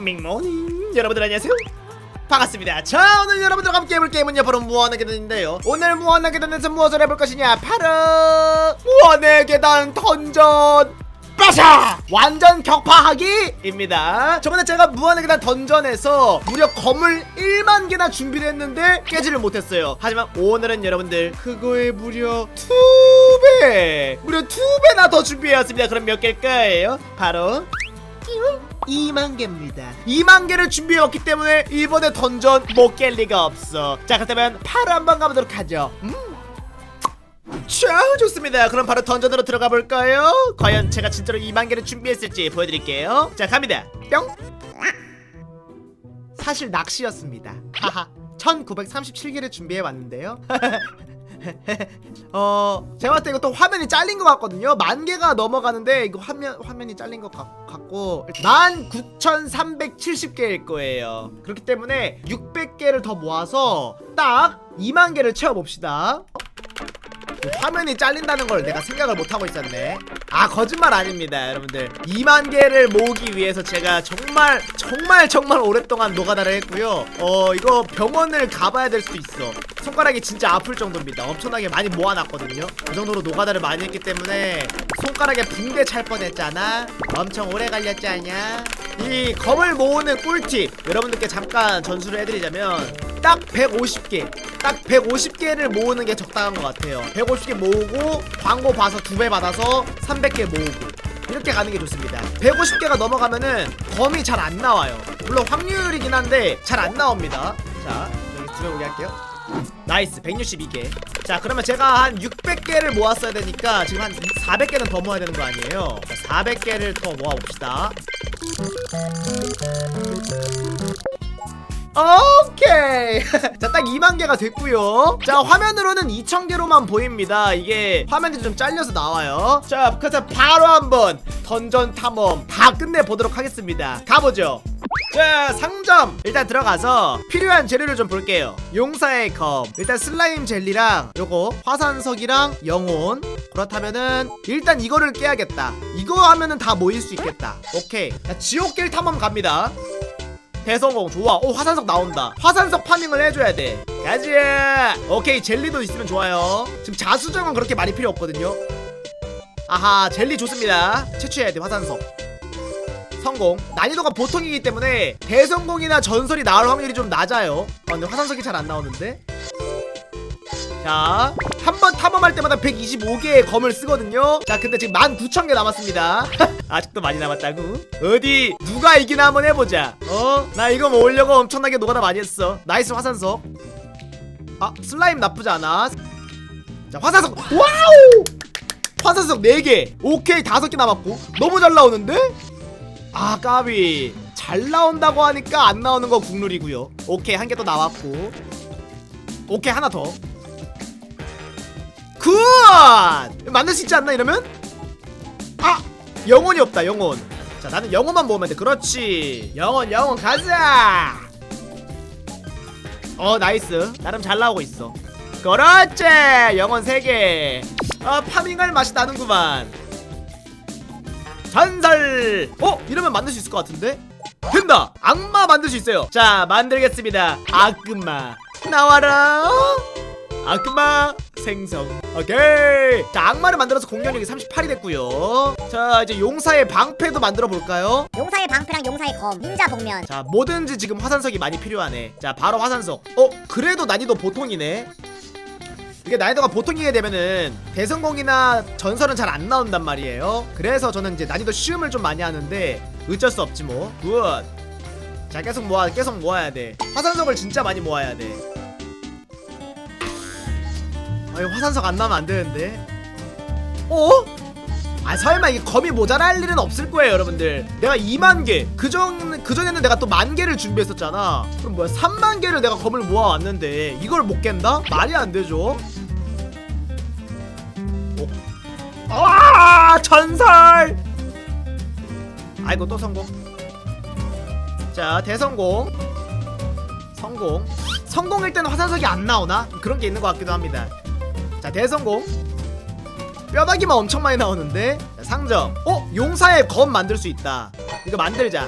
밍모닝 여러분들 안녕하세요. 반갑습니다. 자 오늘 여러분들과 함께 해볼 게임은요 바로 무한의 계단인데요. 오늘 무한의 계단에서 무엇을 해볼 것이냐? 바로 무한의 계단 던전 빠샤! 완전 격파하기입니다. 저번에 제가 무한의 계단 던전에서 무려 검을 1만 개나 준비를 했는데 깨지를 못했어요. 하지만 오늘은 여러분들 그거에 무려 2배 무려 2배나 더 준비해왔습니다. 그럼 몇 개일까요? 바로 2만 개입니다. 2만 개를 준비해왔기 때문에 이번에 던전 못 깰 리가 없어. 자, 그렇다면 바로 한번 가보도록 하죠. 음. 자, 좋습니다. 그럼 바로 던전으로 들어가 볼까요? 과연 제가 진짜로 2만 개를 준비했을지 보여드릴게요. 자, 갑니다. 뿅. 사실 낚시였습니다. 하하. 1937개를 준비해 왔는데요. 어 제가 봤을 때 이거 또 화면이 잘린 것 같거든요. 만 개가 넘어가는데 이거 화면 화면이 잘린 것 같, 같고 19,370개일 거예요. 그렇기 때문에 600개를 더 모아서 딱 2만 개를 채워봅시다. 그 화면이 잘린다는 걸 내가 생각을 못하고 있었네. 아 거짓말 아닙니다 여러분들. 2만 개를 모으기 위해서 제가 정말 정말 정말 오랫동안 노가다를 했고요. 어 이거 병원을 가봐야 될 수도 있어 손가락이 진짜 아플 정도입니다. 엄청나게 많이 모아놨거든요. 그 정도로 노가다를 많이 했기 때문에 손가락에 붕대 찰 뻔했잖아. 엄청 오래 걸렸지 않냐? 이 검을 모으는 꿀팁 여러분들께 잠깐 전수를 해드리자면 딱 150개 딱 150개를 모으는 게 적당한 것 같아요. 150개 모으고 광고 봐서 두 배 받아서 300개 모으고 이렇게 가는 게 좋습니다. 150개가 넘어가면은 검이 잘 안 나와요. 물론 확률이긴 한데 잘 안 나옵니다. 자 여기 두배 오게 할게요 나이스 162개. 자 그러면 제가 한 600개를 모았어야 되니까 지금 한 400개는 더 모아야 되는 거 아니에요? 자, 400개를 더 모아봅시다. 오케이! 자 딱 2만 개가 됐고요. 자 화면으로는 2천 개로만 보입니다. 이게 화면이 좀 잘려서 나와요. 자 그래서 바로 한번 던전 탐험 다 끝내보도록 하겠습니다. 가보죠 자 상점. 일단 들어가서 필요한 재료를 좀 볼게요. 용사의 검. 일단 슬라임 젤리랑 요거 화산석이랑 영혼. 그렇다면은 일단 이거를 깨야겠다. 이거 하면은 다 모일 수 있겠다. 오케이. 자, 지옥길 탐험 갑니다. 대성공. 좋아. 오 화산석 나온다. 화산석 파밍을 해줘야 돼. 가자 오케이. 젤리도 있으면 좋아요. 지금 자수정은 그렇게 많이 필요 없거든요. 아하 젤리 좋습니다. 채취해야 돼 화산석 성공 난이도가 보통이기 때문에 대성공이나 전설이 나올 확률이 좀 낮아요 아 근데 화산석이 잘 안 나오는데 자, 한 번 탐험할 때마다 125개의 검을 쓰거든요. 자, 근데 지금 19,000개 남았습니다. 아직도 많이 남았다고? 어디 누가 이기나 한번 해보자. 어? 나 이거 모으려고 엄청나게 노가다 많이 했어. 나이스 화산석. 아, 슬라임 나쁘지 않아. 자, 화산석. 와우! 화산석 4개. 오케이, 5개 남았고. 너무 잘 나오는데? 아, 까비. 잘 나온다고 하니까 안 나오는 거 국룰이고요. 오케이, 한 개 더 나왔고. 오케이, 하나 더. 굿! 만들 수 있지 않나 이러면? 아! 영혼이 없다 영혼 자 나는 영혼만 모으면 돼 그렇지 영혼 영혼 가자 어 나이스 나름 잘 나오고 있어 그렇지 영혼 3개 아 파밍할 맛이 나는구만 전설 어? 이러면 만들 수 있을 것 같은데? 된다! 악마 만들 수 있어요. 자 만들겠습니다. 악마. 나와라. 악마 생성. 오케이. 자 악마를 만들어서 공격력이 38이 됐고요. 자 이제 용사의 방패도 만들어 볼까요? 용사의 방패랑 용사의 검, 닌자 복면. 자 뭐든지 지금 화산석이 많이 필요하네. 자 바로 화산석. 어 그래도 난이도 보통이네 이게 난이도가 보통이게 되면은 대성공이나 전설은 잘 안 나온단 말이에요. 그래서 저는 이제 난이도 쉬움을 좀 많이 하는데 어쩔 수 없지 뭐굿자 계속 모아 계속 모아야 돼. 화산석을 진짜 많이 모아야 돼. 아 이거 화산석 안 나오면 안 되는데. 어? 아 설마 이게 검이 모자랄 일은 없을 거예요 여러분들. 내가 2만 개 그전 그전에는 내가 또 만 개를 준비했었잖아. 그럼 뭐야? 3만 개를 내가 검을 모아왔는데 이걸 못 깬다? 말이 안 되죠 아 전설! 아이고 또 성공. 자 대성공. 성공. 성공일 때는 화산석이 안 나오나? 그런 게 있는 것 같기도 합니다. 자 대성공. 뼈다귀만 엄청 많이 나오는데? 자, 상점. 어? 용사의 검 만들 수 있다. 이거 만들자.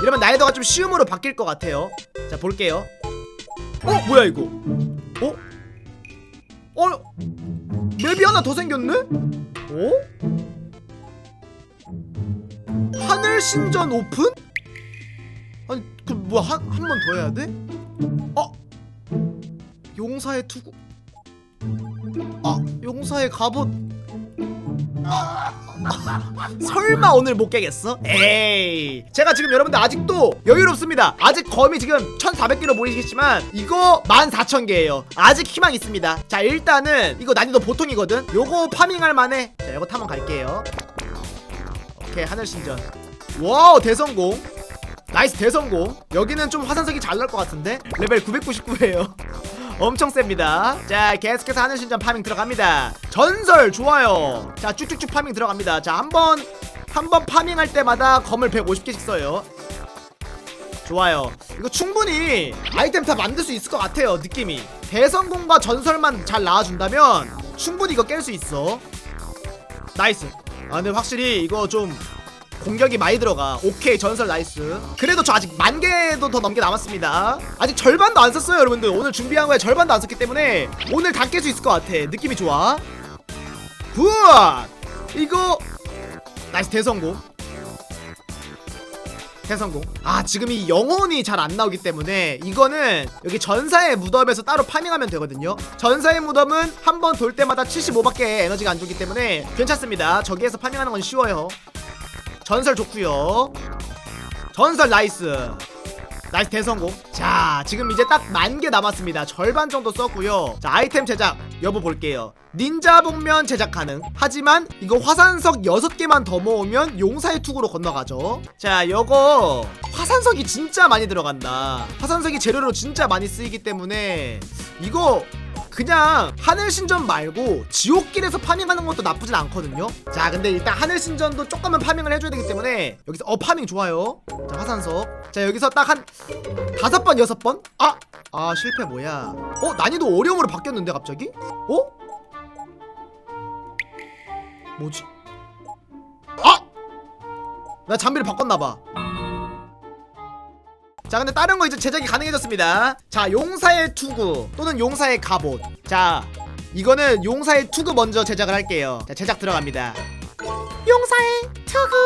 이러면 난이도가 좀 쉬움으로 바뀔 것 같아요. 자 볼게요. 어? 뭐야 이거? 어? 어? 맵이 하나 더 생겼네? 어? 하늘 신전 오픈? 아니 그 뭐야 한한 번 더 해야 돼? 어? 용사의 투구 아 용사의 갑옷 설마 오늘 못 깨겠어? 에이. 제가 지금 여러분들 아직도 여유롭습니다. 아직 검이 지금 1400개로 보이시겠지만 이거 14000개예요. 아직 희망 있습니다. 자 일단은 이거 난이도 보통이거든. 요거 파밍할 만해. 자 요거 타면 갈게요. 오케이 하늘신전. 와우 대성공. 나이스 대성공. 여기는 좀 화산석이 잘 날 것 같은데? 레벨 999예요 엄청 셉니다. 자 계속해서 하늘신전 파밍 들어갑니다. 전설 좋아요. 자 쭉쭉쭉 파밍 들어갑니다. 자 한번 한 번 파밍할 때마다 검을 150개씩 써요. 좋아요. 이거 충분히 아이템 다 만들 수 있을 것 같아요 느낌이. 대성공과 전설만 잘 나와준다면 충분히 이거 깰 수 있어. 나이스. 아 근데 확실히 이거 좀 공격이 많이 들어가. 오케이 전설 나이스. 그래도 저 아직 만 개도 더 넘게 남았습니다. 아직 절반도 안 썼어요 여러분들. 오늘 준비한 거에 절반도 안 썼기 때문에 오늘 다 깰 수 있을 것 같아. 느낌이 좋아. 굿! 이거 나이스 대성공. 대성공. 아 지금 이 영혼이 잘 안 나오기 때문에 이거는 여기 전사의 무덤에서 따로 파밍하면 되거든요. 전사의 무덤은 한 번 돌 때마다 75밖에 에너지가 안 주기 때문에 괜찮습니다. 저기에서 파밍하는 건 쉬워요 전설 좋구요. 전설 나이스. 나이스 대성공. 자 지금 이제 딱 만 개 남았습니다. 절반 정도 썼고요. 자 아이템 제작 여부 볼게요. 닌자 복면 제작 가능. 하지만 이거 화산석 6개만 더 모으면 용사의 투구로 건너가죠. 자 요거 화산석이 진짜 많이 들어간다. 화산석이 재료로 진짜 많이 쓰이기 때문에 이거 그냥 하늘신전 말고 지옥길에서 파밍하는 것도 나쁘진 않거든요 자 근데 일단 하늘신전도 조금만 파밍을 해줘야 되기 때문에 여기서 어 파밍 좋아요 자 화산석 자 여기서 딱 한 다섯 번 여섯 번? 아! 아 실패 뭐야 어? 난이도 어려움으로 바뀌었는데 갑자기? 어? 뭐지? 아! 나 장비를 바꿨나봐 자 근데 다른 거 이제 제작이 가능해졌습니다. 자 용사의 투구 또는 용사의 갑옷. 자 이거는 용사의 투구 먼저 제작을 할게요. 자 제작 들어갑니다. 용사의 투구!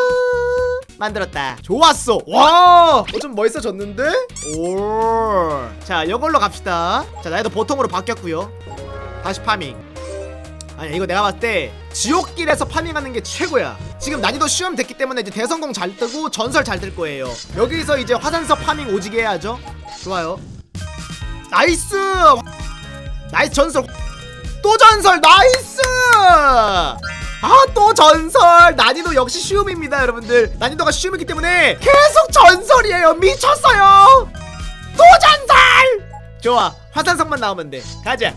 만들었다. 좋았어. 와좀 멋있어졌는데? 오자 이걸로 갑시다. 자 나이도 보통으로 바뀌었고요. 다시 파밍 아니 이거 내가 봤을 때 지옥길에서 파밍하는 게 최고야. 지금 난이도 시험 됐기 때문에 이제 대성공 잘 뜨고 전설 잘 뜰 거예요. 여기서 이제 화산석 파밍 오지게 해야죠. 좋아요. 나이스! 나이스 전설. 또 전설! 나이스! 아 또 전설! 난이도 역시 쉬움입니다 여러분들. 난이도가 쉬움이기 때문에 계속 전설이에요. 미쳤어요! 또 전설! 좋아. 화산석만 나오면 돼. 가자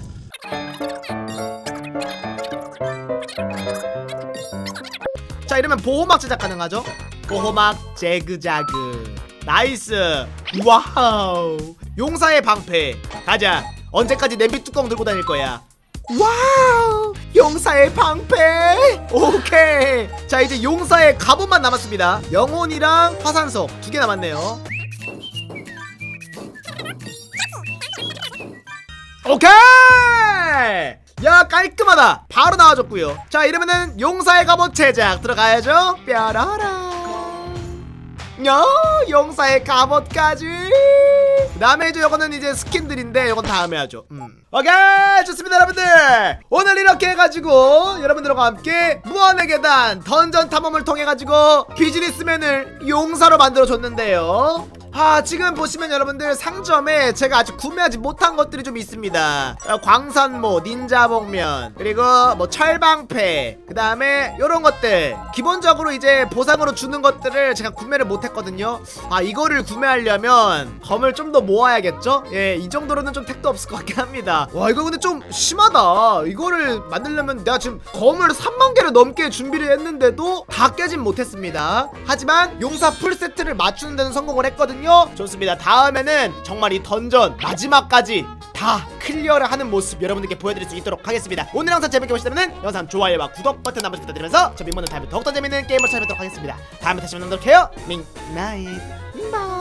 자 이러면 보호막 제작 가능하죠? 보호막 제그자그. 나이스. 와우. 용사의 방패. 가자. 언제까지 냄비 뚜껑 들고 다닐 거야? 와우. 용사의 방패. 오케이. 자 이제 용사의 갑옷만 남았습니다. 영혼이랑 화산석 두 개 남았네요. 오케이 야 깔끔하다. 바로 나와줬고요. 자 이러면은 용사의 갑옷 제작 들어가야죠. 뾰라라 야 용사의 갑옷까지. 그 다음에 이제 요거는 이제 스킨들인데 요건 다음에 하죠. 음. 오케이 좋습니다 여러분들. 오늘 이렇게 해가지고 여러분들과 함께 무한의 계단 던전 탐험을 통해 가지고 비즈니스맨을 용사로 만들어 줬는데요 아 지금 보시면 여러분들 상점에 제가 아직 구매하지 못한 것들이 좀 있습니다. 어, 광산모 닌자 복면 그리고 뭐 철방패 그 다음에 요런 것들. 기본적으로 이제 보상으로 주는 것들을 제가 구매를 못했거든요. 아 이거를 구매하려면 검을 좀 더 모아야겠죠? 예이 정도로는 좀 택도 없을 것 같긴 합니다. 와 이거 근데 좀 심하다. 이거를 만들려면 내가 지금 검을 3만 개를 넘게 준비를 했는데도 다 깨진 못했습니다. 하지만 용사 풀세트를 맞추는 데는 성공을 했거든요 좋습니다. 다음에는 정말 이 던전 마지막까지 다 클리어를 하는 모습 여러분들께 보여드릴 수 있도록 하겠습니다. 오늘 영상 재밌게 보셨다면 영상 좋아요와 구독 버튼 한번 부탁드리면서 저 민모는 다음에 더욱더 재밌는 게임을 찾아뵙도록 하겠습니다. 다음에 다시 만나도록 해요. 민나잇. 빙방